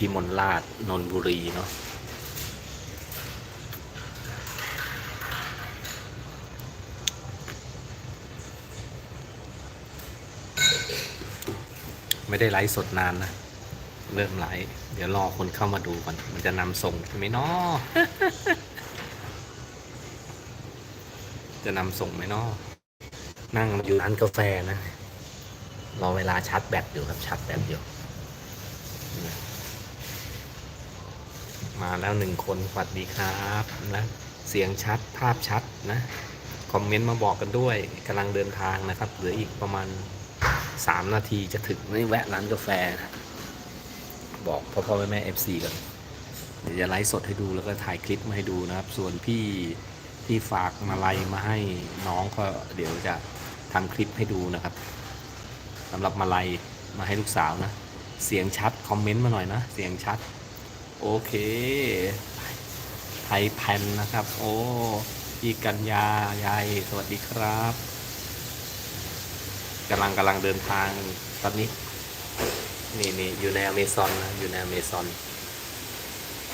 พิมลราชนนบุรีเนาะไม่ได้ไลฟ์สดนานนะ เริ่มไลฟ์เดี๋ยวรอคนเข้ามาดูก่อน มันจะนำส่งใช่ไหมเนาะจะนำส่งไหมเนาะนั่งอยู่ร้านกาแฟนะ รอเวลาชาร์จแบตอยู่ครับชาร์จแบตอยู่ มาแล้วหนึ่งคนสวัสดีครับนะเสียงชัดภาพชัดนะคอมเมนต์มาบอกกันด้วยกำลังเดินทางนะครับเหลืออีกประมาณ 3 นาทีจะถึงไม่แวะร้านกาแฟนะบอกพ่อพ่อแม่แม่เอฟซีกันเดี๋ยวจะไลฟ์สดให้ดูแล้วก็ถ่ายคลิปมาให้ดูนะครับ ส่วนพี่ที่ฝากมาไลัยมาให้น้องก็เดี๋ยวจะทำคลิปให้ดูนะครับสำหรับมาไลัยมาให้ลูกสาวนะ เสียงชัดคอมเมนต์มาหน่อยนะ เสียงชัด โอเคไทยแพนนะครับ โอ้พี่กัญญายายสวัสดีครับกำลังกำลังเดินทางตอนนี้นี่นี่อยู่ในอเมซอนนะอยู่ในอเมซอน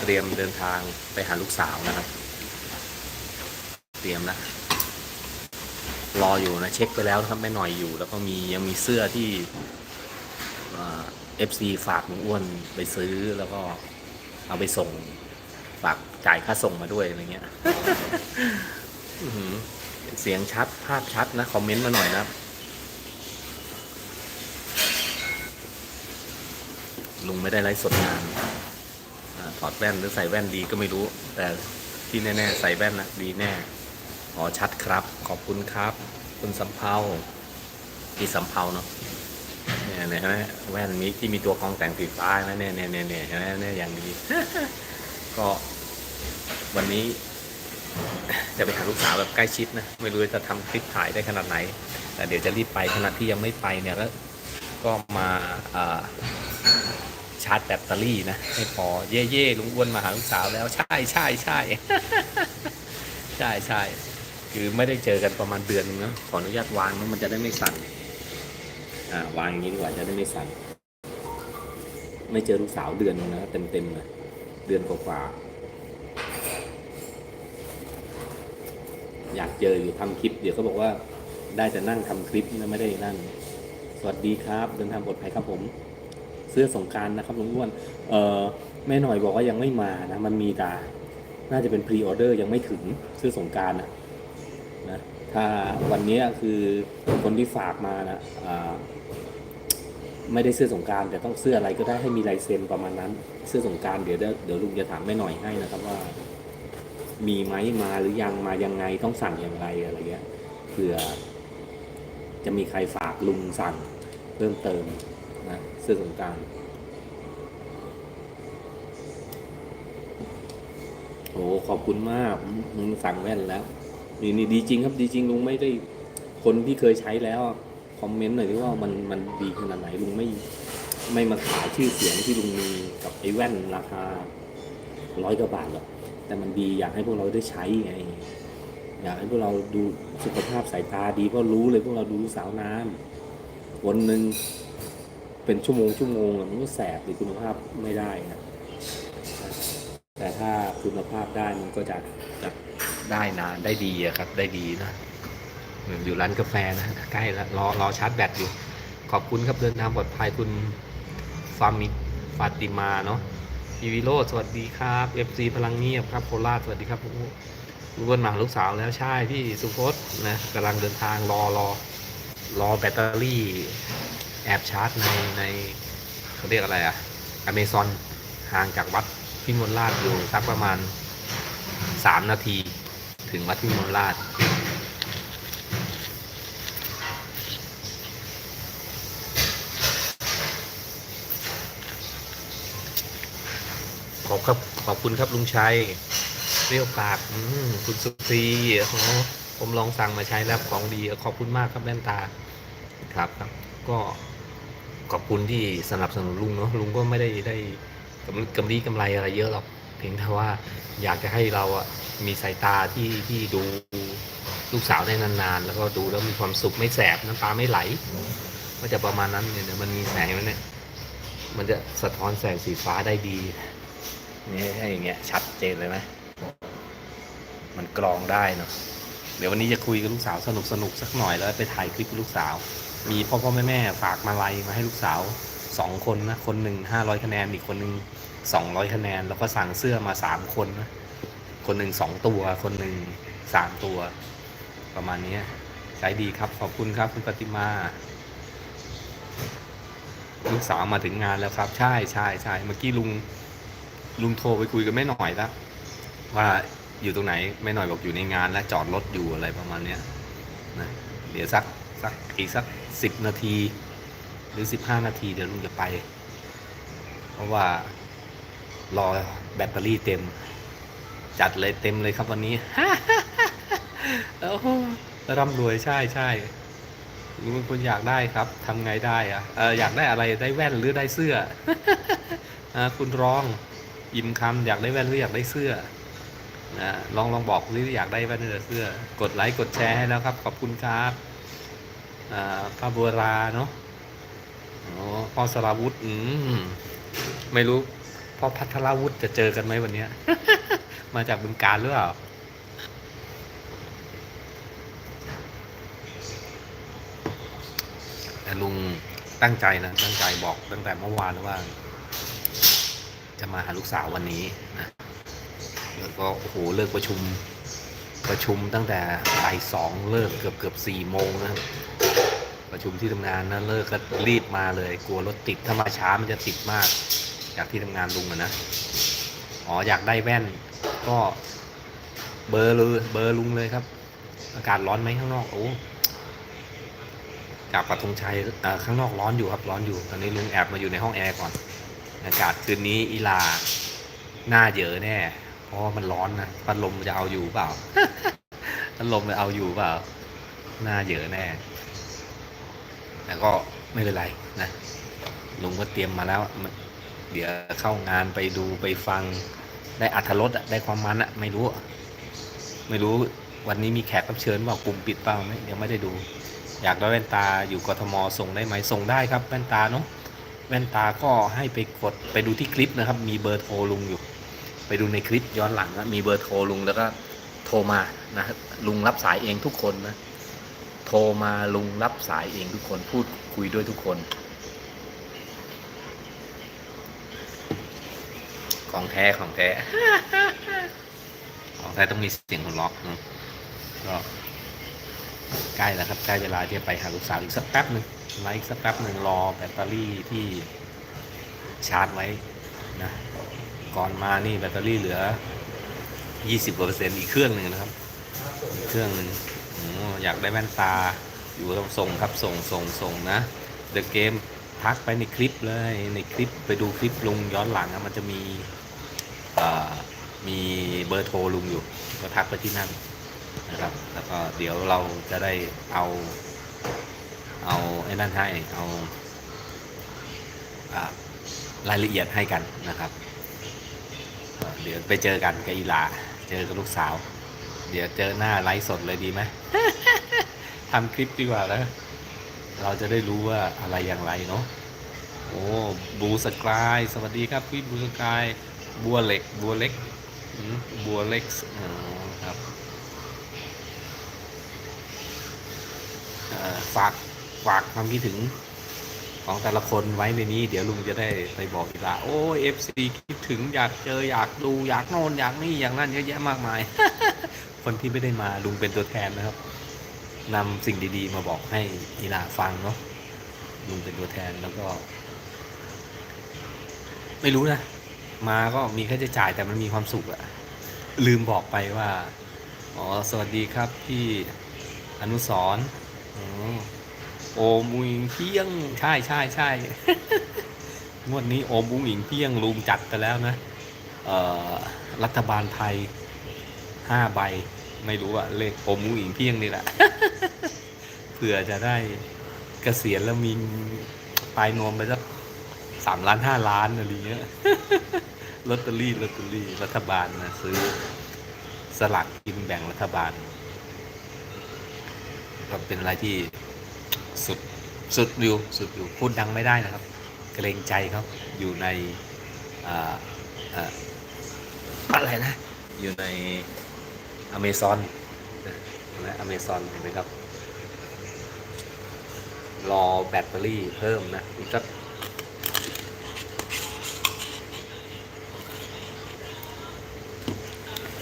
เตรียมเดินทางไปหาลูกสาวนะครับ เตรียมนะ รออยู่นะ เช็คไปแล้วนะครับไม่หน่อยอยู่ แล้วก็มียังมีเสื้อที่เอฟซีฝากลุงอ้วนไปซื้อแล้วก็ เอาไปส่งฝากจ่ายค่าส่งมาด้วยอะไรเงี้ยเสียงชัดภาพชัดนะ คอมเมนต์มาหน่อยนะลุงไม่ได้ไลฟ์สดนานถอดแว่นหรือใส่แว่นดีก็ไม่รู้ แต่ที่แน่ๆใส่แว่นนะดีแน่อ๋อชัดครับ ขอบคุณครับ คุณสำเภาพี่สำเภาเนาะ เนี่ยเห็นไหมแว่นมีที่มีตัวกองแต่งสีฟ้านะเนี่ยเนี่ยเนี่ยเนี่ยเห็นไหมเนี่ยอย่างดีก็วันนี้ จะไปหาลูกสาวแบบใกล้ชิดนะไม่รู้จะทำคลิปถ่ายได้ขนาดไหน แต่เดี๋ยวจะรีบไปขณะที่ยังไม่ไปเนี่ยก็ก็มาชาร์จแบตเตอรี่นะให้พอเย่เย่ลุงอ้วนมาหาลูกสาวแล้วใช่ใช่ใช่ใช่ใช่คือไม่ได้เจอกันประมาณเดือนนึงนะขออนุญาตวางนะมันจะได้ไม่สั่น อ่าวางอย่างนี้ดีกว่าจะได้ไม่สั่นไม่เจอลูกสาวเดือนนึงนะเต็มเต็มเลยเดือนกว่าๆอยากเจออยู่ทำคลิป เดี๋ยวเขาบอกว่าได้แต่นั่งทำคลิปนะไม่ได้นั่นสวัสดีครับ เดินทางปลอดภัยครับผม เสื้อสงการนะครับลุงอ้วนเออแม่หน่อยบอกว่ายังไม่มานะ มันมีแต่น่าจะเป็นพรีออเดอร์ยังไม่ถึงเสื้อสงการนะนะถ้าวันนี้คือคนที่ฝากมานะอ่า ไม่ได้เสื้อสงการแต่ต้องเสื้ออะไรก็ได้ให้มีลายเซ็นประมาณนั้น เสื้อสงการเดี๋ยวเดี๋ยวลุงจะถามแม่หน่อยให้นะครับว่า มีไหมมาหรือยังมายังไงต้องสั่งอย่างไรอะไรเงี้ยเผื่อจะมีใครฝากลุงสั่งเพิ่มเติมนะเสื้อสงการโอ้ขอบคุณมากลุงสั่งแว่นแล้วนี่นี่ดีจริงครับดีจริงลุงไม่ได้คนที่เคยใช้แล้ว คอมเมนต์หน่อยดิว่ามันมันดีขนาดไหนลุงไม่ไม่มาขายชื่อเสียงที่ลุงมีกับไอ้แว่นราคาร้อยกว่าบาทหรอกแต่มันดีอยากให้พวกเราได้ใช้ไงอยากให้พวกเราดูสุขภาพสายตาดีเพราะรู้เลยพวกเราดูสาวน้ำวันหนึ่งเป็นชั่วโมงชั่วโมงมันก็แสบหรือคุณภาพไม่ได้นะแต่ถ้าคุณภาพได้มันก็จะจะได้นานได้ดีครับ ได้ดีนะ อยู่ร้านกาแฟนะใกล้แล้วรอรอชาร์จแบตอยู่ ขอบคุณครับเดินทางปลอดภัยคุณฟามิฟาติมาเนาะพีวิโรสวัสดีครับเอฟซีพลังเงียบครับโคราชสวัสดีครับโอ้โหลูกวนมาหาลูกสาวแล้วใช่พี่สุพจน์นะกำลังเดินทางรอรอรอแบตเตอรี่แอบชาร์จในในเขาเรียกอะไรอะอเมซอนห่างจากวัดพิมลราชอยู่สักประมาณ 3 นาที ถึงวัดพิมลราช ขอบคุณครับลุงชัยเปรี้ยวปากคุณสุตรีผมลองสั่งมาใช้แล้วของดี ขอบคุณมากครับแว่นตาครับครับ ก็ขอบคุณที่สนับสนุนลุงเนาะลุงก็ไม่ได้ได้กำกำไรกำไรอะไรเยอะหรอกเพียงแต่ว่าอยากจะให้เราอะมีสายตาที่ที่ดูลูกสาวได้นานๆ แล้วก็ดูแล้วมีความสุขไม่แสบน้ำตาไม่ไหล ก็จะประมาณนั้นเนี่ยมันมีแสงไหมเนี่ยมันจะสะท้อนแสงสีฟ้าได้ดี นี่ให้อย่างเงี้ยชัดเจนเลยไหมมันกรองได้เนาะเดี๋ยววันนี้จะคุยกับลูกสาวสนุกสนุกสักหน่อยแล้วไปถ่ายคลิปลูกสาว มีพ่อพ่อแม่แม่ฝากมาลัยมาให้ลูกสาวสองคนนะคนหนึ่งห้าร้อยคะแนนอีกคนหนึ่งสองร้อยคะแนน แล้วก็สั่งเสื้อมาสามคนนะคนหนึ่งสองตัว คนหนึ่งสามตัว ประมาณเนี้ยใช้ดีครับขอบคุณครับคุณปฏิมาลูกสาวมาถึงงานแล้วครับ ใช่ใช่ใช่เมื่อกี้ลุง ลุงโทรไปคุยกับแม่หน่อยแล้วว่าอยู่ตรงไหนแม่หน่อยบอกอยู่ในงานและจอดรถอยู่อะไรประมาณเนี้ยนะเดี๋ยวสักสักอีกสักสิบนาที หรือสิบห้านาทีเดี๋ยวลุงจะไป เพราะว่ารอแบตเตอรี่เต็ม จัดเลยเต็มเลยครับวันนี้โอ้ร่ำรวยใช่ใช่ลุงเป็นคนอยากได้ครับทำไงได้อะเอออยากได้อะไรได้แว่นหรือได้เสื้ออ่าคุณร้อง อิมคำอยากได้แว่นหรืออยากได้เสื้อนะลองลองบอกหรืออยากได้แว่นหรือเสื้อ กดไลค์กดแชร์ให้แล้วครับ ขอบคุณครับอ่าบัวราเนาะอ๋อพ่อสราวุธอืมไม่รู้พ่อพัทรวุฒิจะเจอกันไหมวันเนี้ยมาจากบึงการหรือเปล่าแต่ลุงตั้งใจนะ ตั้งใจบอกตั้งแต่เมื่อวานว่า จะมาหาลูกสาววันนี้นะแล้วก็โอ้โหเลิกประชุมประชุมตั้งแต่บ่ายสองเลิกเกือบเกือบสี่โมงนะครับประชุมที่ทำงานนะเลิกก็รีบมาเลย กลัวรถติดถ้ามาช้ามันจะติดมากจากที่ทำงานลุงอะนะอ๋ออยากได้แว่น ก็เบอร์เลยเบอร์ลุงเลยครับ อากาศร้อนไหมข้างนอกโอ้จากปักธงชัยข้างนอกร้อนอยู่ครับร้อนอยู่ตอนนี้ลุงแอบมาอยู่ในห้องแอร์ก่อน อากาศคืนนี้อีลาหน้าเยอะแน่ เพราะมันร้อนนะพัดลมจะเอาอยู่เปล่าพัดลมจะเอาอยู่เปล่า หน้าเยอะแน่แต่ก็ไม่เป็นไรนะลุงก็เตรียมมาแล้ว เดี๋ยวเข้างานไปดูไปฟังได้อัธรสได้ความมันอะไม่รู้ ไม่รู้วันนี้มีแขกรับเชิญเปล่ากลุ่มปิดเปล่าไหมยังไม่ได้ดู อยากได้แว่นตาอยู่กทมส่งได้ไหมส่งได้ครับแว่นตาเนาะ แว่นตาก็ให้ไปกดไปดูที่คลิปนะครับ มีเบอร์โทรลุงอยู่ ไปดูในคลิปย้อนหลังนะมีเบอร์โทรลุงแล้วก็โทรมานะลุงรับสายเองทุกคนนะโทรมาลุงรับสายเองทุกคนพูดคุยด้วยทุกคน ของแท้ของแท้ของแท้ต้องมีเสียงหัวเราะเนอะก็ใกล้แล้วครับใกล้เวลาที่จะไปหาลูกสาวอีกสักแป๊บหนึ่ง ไลฟ์สักแป๊บหนึ่งรอแบตเตอรี่ที่ชาร์จไว้นะก่อนมานี่แบตเตอรี่เหลือ 20กว่าเปอร์เซ็นต์อีกเครื่องหนึ่งนะครับอีกเครื่องหนึ่งออยากได้แว่นตาอยู่ต้องส่งครับส่งส่งส่งนะเดอะเกมทักไปในคลิปเลยในคลิปไปดูคลิปลุงย้อนหลังอะมันจะมีมีเบอร์โทรลุงอยู่ ก็ทักไปที่นั่นนะครับ แล้วก็เดี๋ยวเราจะได้เอา เอาไอ้นั่นให้เอาอรายละเอียดให้กันนะครับ เดี๋ยวไปเจอกันกับอีลา เจอกับลูกสาว เดี๋ยวเจอหน้าไลฟ์สดเลยดีไหมทำคลิปดีกว่าแล้วเราจะได้รู้ว่าอะไรอย่างไรเนาะโอ้บูสกายสวัสดีครับพี่บูสกายบัวเล็กบัวเล็กบัวเล็กครับฝาก ฝากความคิดถึงของแต่ละคนไว้ในนี้ เดี๋ยวลุงจะได้ไปบอกอีกละโอ้เอฟซีคิดถึงอยากเจออยากดูอยากโน่นอยากนี่อย่างนั้นเยอะแยะมากมาย คนที่ไม่ได้มาลุงเป็นตัวแทนนะครับนำสิ่งดี ๆ มาบอกให้อีลาฟังเนาะลุงเป็นตัวแทนแล้วก็ ไม่รู้นะ มาก็มีค่าใช้จ่ายแต่มันมีความสุขอะลืมบอกไปว่า อ๋อ สวัสดีครับพี่อนุสรอ๋อ โอมุงอิงเพียง ใช่ใช่ใช่งวดนี้โอมุงอิงเพียงลุงจัดไปแล้วนะรัฐบาลไทยห้าใบ ไม่รู้อะเลขโอมุงอิงเพียงนี่แหละเผื่อจะได้เกษียณแล้วมีปลายนวมไปสักสามล้านห้าล้านอะไรเงี้ยลอตเตอรี่ลอตเตอรี่รัฐบาลนะซื้อสลากกินแบ่งรัฐบาล ก็เป็นอะไรที่ สุดสุดอยู่สุดอยู่พูดดังไม่ได้นะครับ เกรงใจเขาอยู่ในอ่าอ่าอะไรนะ อยู่ในอเมซอนนะอเมซอนเห็นไหมครับ รอแบตเตอรี่เพิ่มนะอีกสัก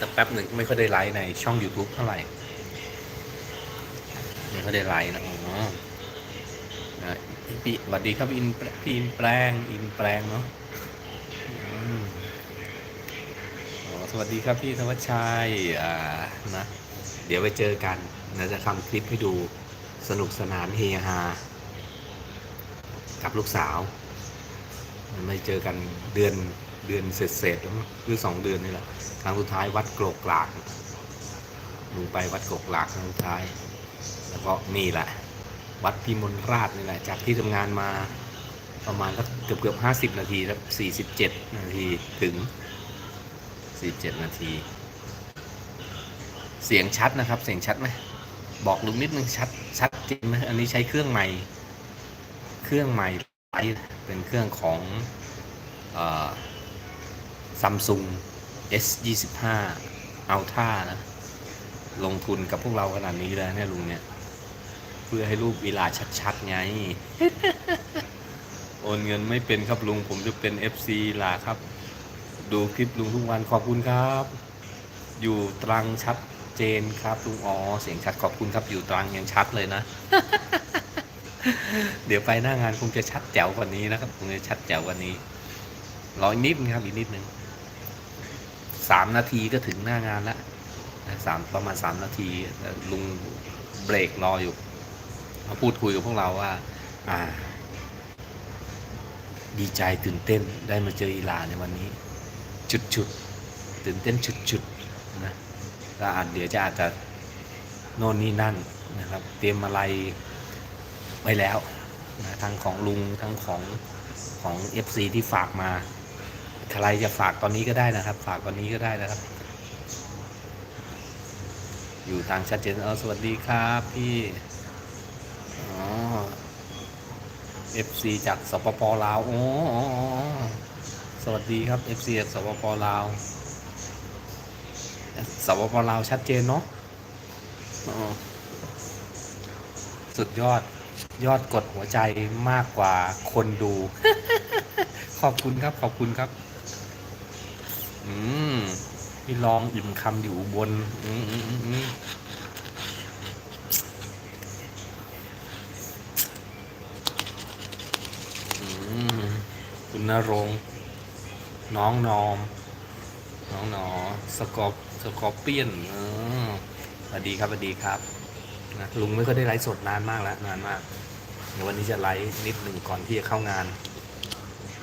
สักแป๊บหนึ่งไม่ค่อยได้ไลฟ์ในช่อง YouTube เท่าไหร่ ไม่ค่อยได้ไลฟ์นะอ๋อ ปีสวัสดีครับอินพี่อินแปลงอินแปลงเนาะสวัสดีครับพี่ธวัชชัยอ่านะ เดี๋ยวไปเจอกันนะจะทำคลิปให้ดูสนุกสนานเฮฮากับลูกสาวไม่เจอกันเดือนเดือนเศษๆแล้วมั้งหรือสองเดือนนี่แหละครั้งสุดท้ายวัดโกรกกลากลุงไปวัดโกรกกลากครั้งสุดท้าย แล้วก็นี่แหละ วัดพิมลราชนี่แหละจากที่ทำงานมาประมาณสักเกือบเกือบห้าสิบนาทีแล้วสี่สิบเจ็ดนาทีถึงสี่เจ็ดนาที เสียงชัดนะครับ เสียงชัดไหมบอกลุงนิดนึงชัดชัดจริงไหมอันนี้ใช้เครื่องใหม่ เครื่องใหม่เป็นเครื่องของซัมซุง S 2 5 Ultra นะ ลงทุนกับพวกเราขนาดนี้แล้วเนี่ยลุงเนี่ย พื่อให้รูปเวลาชัดๆไง โอนเงินไม่เป็นครับลุง ผมจะเป็น FC ล่ะครับ ดูคลิปลุงทุกวันขอบคุณครับ อยู่ตรังชัดเจนครับลุงอ๋อเสียงชัดขอบคุณครับอยู่ตรังยังชัดเลยนะ เดี๋ยวไปหน้างานคงจะชัดแจ๋วกว่านี้นะครับคงจะชัดแจ๋วกว่านี้รออีกนิดนึงครับอีกนิดนึงสามนาทีก็ถึงหน้างานแล้วนะสามประมาณสามนาทีแล้วลุงเบรกรออยู่ มาพูดคุยกับพวกเราว่า อ่า ดีใจตื่นเต้นได้มาเจออีหลาในวันนี้ จุดจุดๆตื่นเต้นจุดจุดๆนะก็อาจเดี๋ยวจะอาจจะโน่นนี่นั่นนะครับ เตรียมอะไรไว้แล้วนะทั้งของลุงทั้งของของ FC ที่ฝากมาใครจะฝากตอนนี้ก็ได้นะครับ ฝากตอนนี้ก็ได้นะครับ อยู่ทางชัดเจนเออสวัสดีครับพี่อ๋อ FC จากสปปลาวโอ้สวัสดีครับ FC จากสปปลาวสปปลาวชัดเจนเนาะสุดยอดยอดกดหัวใจมากกว่าคนดู ขอบคุณครับขอบคุณครับ อืมพี่ลองอิ่มคำอยู่บน อืมอืมอืมอืมอืมคุณ นรงค์น้องนอม น้องหนอสกอปสกอปเปียนเออสวัสดีครับสวัสดีครับนะลุงไม่ค่อยได้ไลฟ์สดนานมากแล้วนานมากเดี๋ยววันนี้จะไลฟ์นิดหนึ่งก่อนที่จะเข้างาน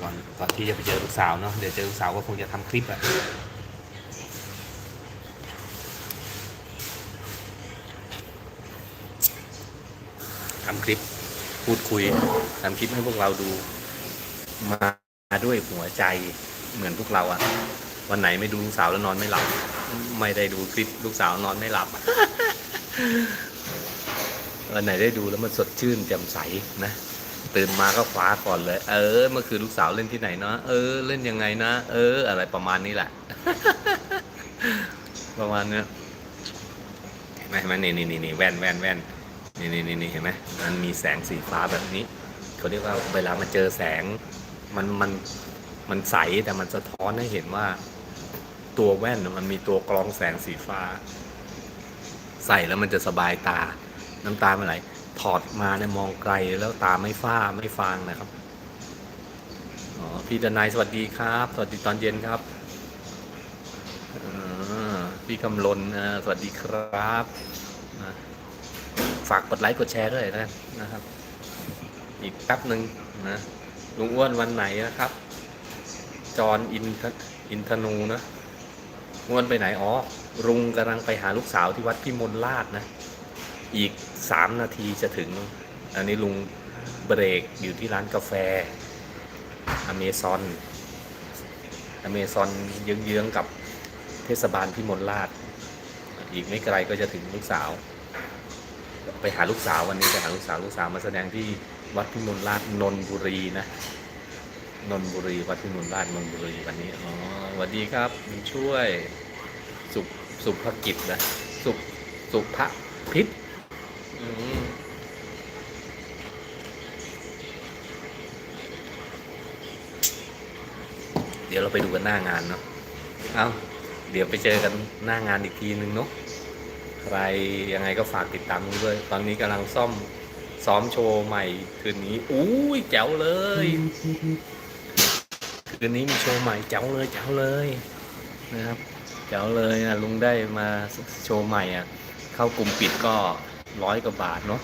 ก่อนก่อนที่จะไปเจอลูกสาวเนาะเดี๋ยวเจอลูกสาวก็คงจะทำคลิปอะทำคลิปพูดคุยทำคลิปให้พวกเราดูมา ด้วยหัวใจเหมือนพวกเราอะวันไหนไม่ดูลูกสาวแล้วนอนไม่หลับ ไม่ได้ดูคลิปลูกสาวนอนไม่หลับ วันไหนได้ดูแล้วมันสดชื่นแจ่มใสนะตื่นมาก็คว้าก่อนเลย เออเมื่อคืนลูกสาวเล่นที่ไหนเนาะเออเล่นยังไงนะเออ อะไรประมาณนี้แหละ ประมาณเนี้ยเห็นไหมเห็นไหมนี่นี่นี่นี่แว่นแว่นแว่นนี่นี่นี่นี่เห็นไหมมันมีแสงสีฟ้าแบบนี้เขาเรียกว่าเวลามันเจอแสง มันมันมันใสแต่มันสะท้อนให้เห็นว่า ตัวแว่นมันมีตัวกรองแสงสีฟ้า ใส่แล้วมันจะสบายตา น้ำตาไม่ไหลถอดมาเนี่ยมองไกลแล้วตาไม่ฝ้าไม่ฟางนะครับอ๋อพี่ดนายสวัสดีครับ สวัสดีตอนเย็นครับอพี่กำลนสวัสดีครับฝากกดไลค์กดแชร์ด้วยนะนะครับ อีกแป๊บหนึ่งนะ ลุงอ้วนวันไหนนะครับ จอนอินทอินทนูนะอ้วนไปไหนอ๋อรุงกำลังไปหาลูกสาวที่วัดพิมลราชนะ อีกสามนาทีจะถึง อันนี้ลุงเบรกอยู่ที่ร้านกาแฟอเมซอนอเมซอนเยื้องๆกับเทศบาลพิมลราช อีกไม่ไกลก็จะถึงลูกสาว ไปหาลูกสาววันนี้ไปหาลูกสาวลูกสาวมาแสดงที่ วัดพิมลราชนนบุรีนะนนบุรี วัดพิมลราชนนบุรีวันนี้อ๋อสวัสดีครับบุญช่วยสุขสุภกิจนะสุขสุภพิษเดี๋ยวเราไปดูกันหน้างานเนาะเอาเดี๋ยวไปเจอกันหน้างานอีกทีนึงเนาะใครยังไงก็ฝากติดตามด้วย ตอนนี้กำลังซ่อม ซ้อมโชว์ใหม่คืนนี้อุ้ยแจ๋วเลย คืนนี้มีโชว์ใหม่เจ๋วเลยเจ๋วเลยนะครับเจ๋วเลยนะลุงได้มาโชว์ใหม่อะ เข้ากลุ่มปิดก็ร้อยกว่าบาทเนาะ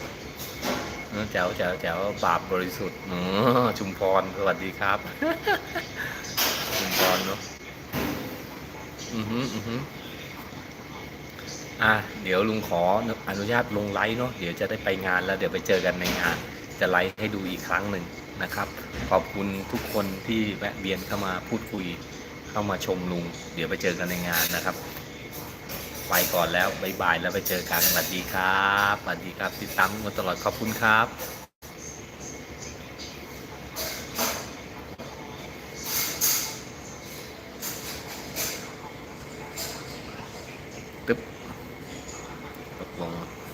แจ๋วแจ๋วแจ๋วบาปบริสุทธิ์อ๋อชุมพรสวัสดีครับ ชุมพรเนาะอือฮึอือฮึอ่ อะเดี๋ยวลุงขออนุญาตลงไลฟ์เนาะเดี๋ยวจะได้ไปงานแล้วเดี๋ยวไปเจอกันในงาน จะไลฟ์ให้ดูอีกครั้งหนึ่งนะครับ ขอบคุณทุกคนที่แวะเวียนเข้ามาพูดคุย เข้ามาชมลุง เดี๋ยวไปเจอกันในงานนะครับ ไปก่อนแล้วบายบายแล้วไปเจอกันสวัสดีครับสวัสดีครับติดตามมาตลอดขอบคุณครับ